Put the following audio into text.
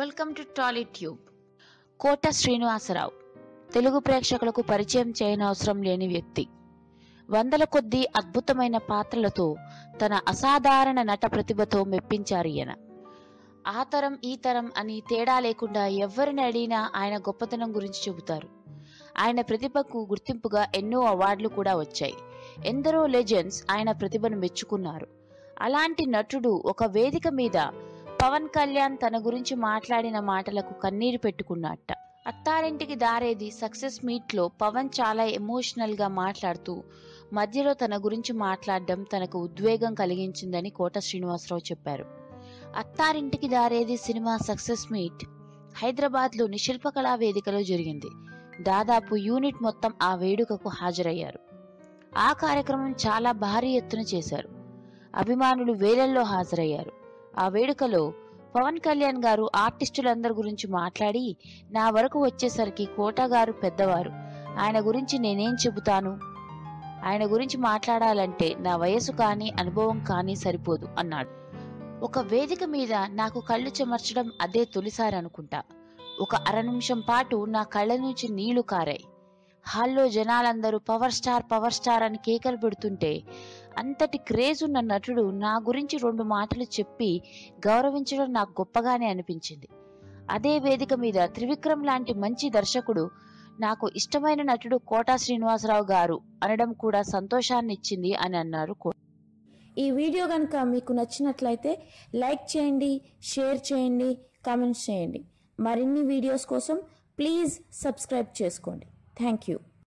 Welcome to Tolly Tube Kota Srinivasarao Telugu ప్రేక్షకులకు పరిచయం చేయనవసరం లేని వ్యక్తి. వందల కొద్దీ అద్భుతమైన పాత్రలతో తన అసాధారణ నట ప్రతిభతో మెప్పించారు ఈయన. ఆ తరం ఈ తరం అని తేడా లేకుండా ఎవరిని అడిగినా ఆయన గొప్పతనం గురించి చెబుతారు. ఆయన ప్రతిభకు గుర్తింపుగా ఎన్నో అవార్డులు కూడా వచ్చాయి. ఎందరో లెజెండ్స్ ఆయన ప్రతిభను మెచ్చుకున్నారు. అలాంటి నటుడు ఒక వేదిక మీద పవన్ కళ్యాణ్ తన గురించి మాట్లాడిన మాటలకు కన్నీరు పెట్టుకున్నట్ట. అత్తారింటికి దారేది సక్సెస్ మీట్లో పవన్ చాలా ఎమోషనల్గా మాట్లాడుతూ మధ్యలో తన గురించి మాట్లాడడం తనకు ఉద్వేగం కలిగించిందని కోట శ్రీనివాసరావు చెప్పారు. Attarintiki Daredi cinema success meet హైదరాబాద్లోని శిల్పకళా వేదికలో జరిగింది. దాదాపు యూనిట్ మొత్తం ఆ వేడుకకు హాజరయ్యారు. ఆ కార్యక్రమం చాలా భారీ ఎత్తున చేశారు. అభిమానులు వేలల్లో హాజరయ్యారు. ఆ వేడుకలో పవన్ కళ్యాణ్ గారు ఆర్టిస్టులందరి గురించి మాట్లాడి నా వరకు వచ్చేసరికి కోట గారు పెద్దవారు. ఆయన గురించి నేనేం చెబుతాను? ఆయన గురించి మాట్లాడాలంటే నా వయసు కానీ అనుభవం కానీ సరిపోదు అన్నాడు. ఒక వేదిక మీద నాకు కళ్ళు చెమర్చడం అదే తొలిసారి అనుకుంటా. ఒక అర నిమిషం పాటు నా కళ్ళ నుంచి నీళ్ళు కారాయి. హాల్లో జనాలందరూ పవర్ స్టార్ పవర్ స్టార్ అని కేకలు పెడుతుంటే అంతటి క్రేజ్ ఉన్న నటుడు నా గురించి రెండు మాటలు చెప్పి గౌరవించడం నాకు గొప్పగానే అనిపించింది. అదే వేదిక మీద త్రివిక్రమ్ లాంటి మంచి దర్శకుడు నాకు ఇష్టమైన నటుడు కోటా శ్రీనివాసరావు గారు అనడం కూడా సంతోషాన్ని ఇచ్చింది అని అన్నారు కో- ఈ వీడియో కనుక మీకు నచ్చినట్లయితే లైక్ చేయండి షేర్ చేయండి కామెంట్స్ చేయండి. మరిన్ని వీడియోస్ కోసం ప్లీజ్ సబ్స్క్రైబ్ చేసుకోండి. Thank you.